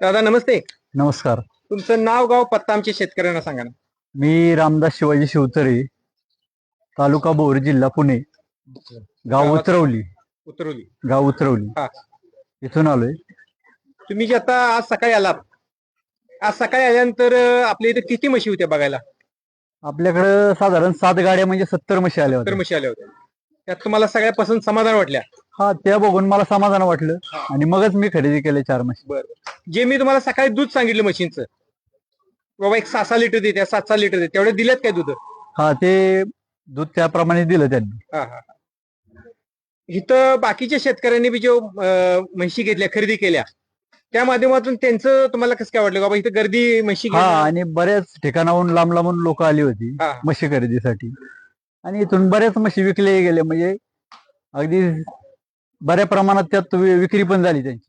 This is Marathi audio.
दादा नमस्ते. नमस्कार. तुमचं नाव गाव पत्ता आमच्या शेतकऱ्यांना सांगा ना. मी रामदास शिवाजी शिवतरे तालुका बोर जिल्हा पुणे गाव उतरवली. उतरवली. गाव उतरवली. हा. इथून आलोय. तुम्ही जे आता आज सकाळी आलात आज सकाळी आल्यानंतर अं, आपल्या इथे किती म्हशी होत्या बघायला? आपल्याकडं साधारण सात गाड्या म्हणजे सत्तर म्हशी आल्या तर होत्या म्हशी आल्या होत्या. त्यात तुम्हाला सगळ्या पसंत समाधान वाटल्या? हा त्या बघून मला समाधान वाटलं आणि मगच मी खरेदी केले चार म्हशी. जे मी तुम्हाला सकाळी दूध सांगितलं म्हशींचं बाबा एक सहा सहा लिटर देत्या सात सहा लिटर देते तेवढे दिलेत काय दूध? हा ते दूध त्याप्रमाणे दिलं त्यांनी. हा हा. इथं बाकीच्या शेतकऱ्यांनी बी जो म्हशी घेतल्या खरेदी केल्या त्या माध्यमातून त्यांचं तुम्हाला कसं काय वाटलं? बाबा इथं गर्दी म्हशी हा आणि बऱ्याच ठिकाणाहून लांब लांबून लोक आली होती हा. म्हशी खरेदीसाठी. आणि इथून बऱ्याच म्हशी विकले गेले म्हणजे अगदी बऱ्या प्रमाणात त्यात वि- विक्री पण झाली त्यांची.